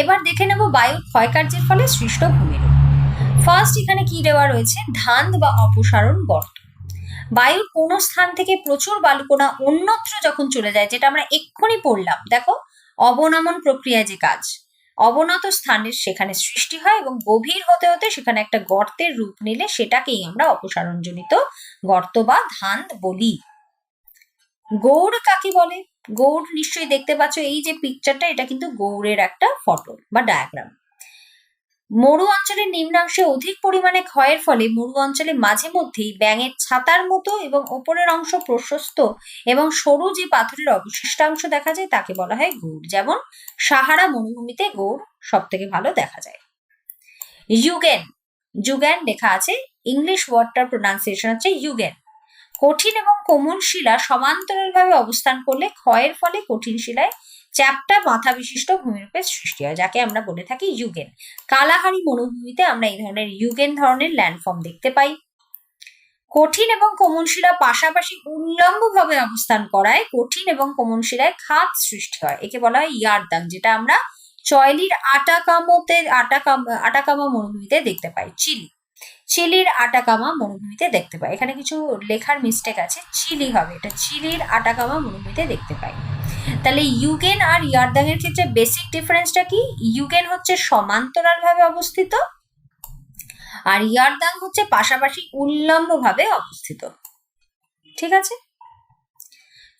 এবার দেখে নেব বায়ুর ক্ষয়কার্যের ফলে সৃষ্ট ভূমিরূপ। ফার্স্ট এখানে কি দেওয়া রয়েছে? ধান বা অপসারণ গর্ত বায়ুর কোনো স্থান থেকে প্রচুর বালুকণা অন্যত্র যখন চলে যায়, যেটা আমরা এক্ষুনি পড়লাম, দেখো, অবনমন প্রক্রিয়ায় যে কাজ, অবনত স্থানের সেখানে সৃষ্টি হয় এবং গভীর হতে হতে সেখানে একটা গর্তের রূপ নিলে সেটাকেই আমরা অপসারণজনিত গর্ত বা ধান বলি। গৌড় কাকে বলে? গৌড় নিশ্চয়ই দেখতে পাচ্ছ, এই যে পিকচারটা এটা কিন্তু গৌড়ের একটা ফটো বা ডায়াগ্রাম মরু অঞ্চলের নিম্নাংশে অধিক পরিমাণে ক্ষয়ের ফলে মরু অঞ্চলে মাঝে মধ্যেই ব্যাঙের ছাতার মতো এবং ওপরের অংশ প্রশস্ত এবং সরু যে পাথরের অবশিষ্টাংশ দেখা যায়, তাকে বলা হয় গৌড়। যেমন, সাহারা মরুভূমিতে গৌড় সব থেকে ভালো দেখা যায়। ইউগেন যুগেন লেখা আছে ইংলিশ ওয়ার্ডটার প্রোনাউন্সিয়েশন হচ্ছে ইউগেন কঠিন এবং কোমল শিলা সমান্তরালভাবে অবস্থান করলে ক্ষয়ের ফলে কঠিন শিলায় চ্যাপ্টা মাথা বিশিষ্ট ভূমিরূপের সৃষ্টি হয়, যাকে আমরা বলে থাকি ইউগেন। কালাহারি মরুভূমিতে আমরা এই ধরনের ইউগেন ধরনের ল্যান্ডফর্ম দেখতে পাই। কঠিন এবং কোমল শিলা পাশাপাশি উল্লম্বভাবে অবস্থান করায় কঠিন এবং কোমল শিলায় খাত সৃষ্টি হয়, একে বলা হয় ইয়ারদাং যেটা আমরা চয়লির আটাকামোতে, আটাকাম, আটাকামা মরুভূমিতে দেখতে পাই, চিলি। চিলির আটাকামা মরুভূমিতে দেখতে পাই। এখানে কিছু লেখার মিস্টেক আছে। চিলি হবে। এটা চিলির আটাকামা মরুভূমিতে দেখতে পাই। তাহলে ইউগেন আর ইয়ারদাং এর ক্ষেত্রে বেসিক ডিফারেন্সটা কি? ইউগেন হচ্ছে সমান্তরালভাবে অবস্থিত আর ইয়ারদাং হচ্ছে পাশাপাশি উল্লম্বভাবে অবস্থিত। ঠিক আছে?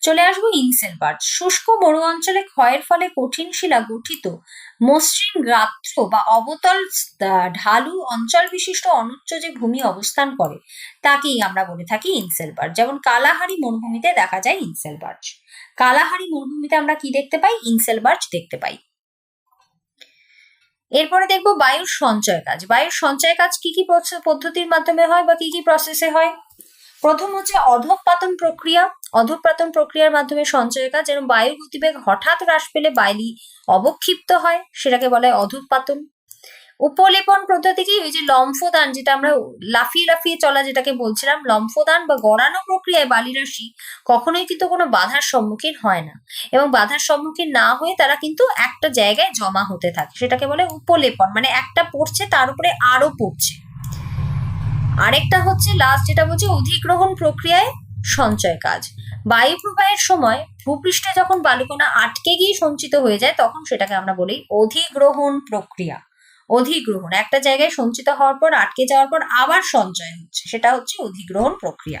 চলে আসব ইনসেল পার্ট শুষ্ক মরু অঞ্চলে ক্ষয়ের ফলে কঠিন শিলা গঠিত। মসৃণ গাত্র বা অবতল ঢালু অঞ্চল বিশিষ্ট অনুচ্চ যে ভূমি অবস্থান করে, তাকেই আমরা বলে থাকি ইনসেল পার্ট যেমন কালাহারি মরুভূমিতে দেখা যায় ইনসেল বার্চ কালাহারি মরুভূমিতে আমরা কি দেখতে পাই? ইনসেল বার্চ দেখতে পাই। এরপরে দেখব বায়ুর সঞ্চয় কাজ। বায়ুর সঞ্চয় কাজ কি কি পদ্ধ- পদ্ধতির মাধ্যমে হয় বা কি কি প্রসেসে হয়? প্রথম হচ্ছে অধঃপাতন প্রক্রিয়া। অধঃপাতন প্রক্রিয়ার মাধ্যমে সঞ্চয় কাজ যেন বায়ুর গতিবেগ হঠাৎ হ্রাস পেলে বায়লি অবক্ষিপ্ত হয়, সেটাকে বলা হয় অধঃপাতন। উপলেপন পদ্ধতি কি? ওই যে লম্ফদান, যেটা আমরা লাফিয়ে লাফিয়ে চলা যেটাকে বলছিলাম, লম্ফদান বা গড়ানো প্রক্রিয়ায় বালিরাশি কখনোই কিন্তু কোনো বাধার সম্মুখীন হয় না। এবং বাধার সম্মুখীন না হয়ে তারা কিন্তু একটা জায়গায় জমা হতে থাকে, সেটাকে বলে উপলেপন। মানে একটা পড়ছে, তার উপরে আরও পড়ছে। আরেকটা হচ্ছে লাস্ট যেটা বলছে, অধিগ্রহণ প্রক্রিয়ায় সঞ্চয় কাজ। বায়ু প্রবাহের সময় ভূপৃষ্ঠে যখন বালুকণা আটকে গিয়ে সঞ্চিত হয়ে যায়, তখন সেটাকে আমরা বলি অধিগ্রহণ প্রক্রিয়া। অধিগ্রহণ, একটা জায়গায় সঞ্চিত হওয়ার পর, আটকে যাওয়ার পর আবার সঞ্চয় হচ্ছে, সেটা হচ্ছে অধিগ্রহণ প্রক্রিয়া।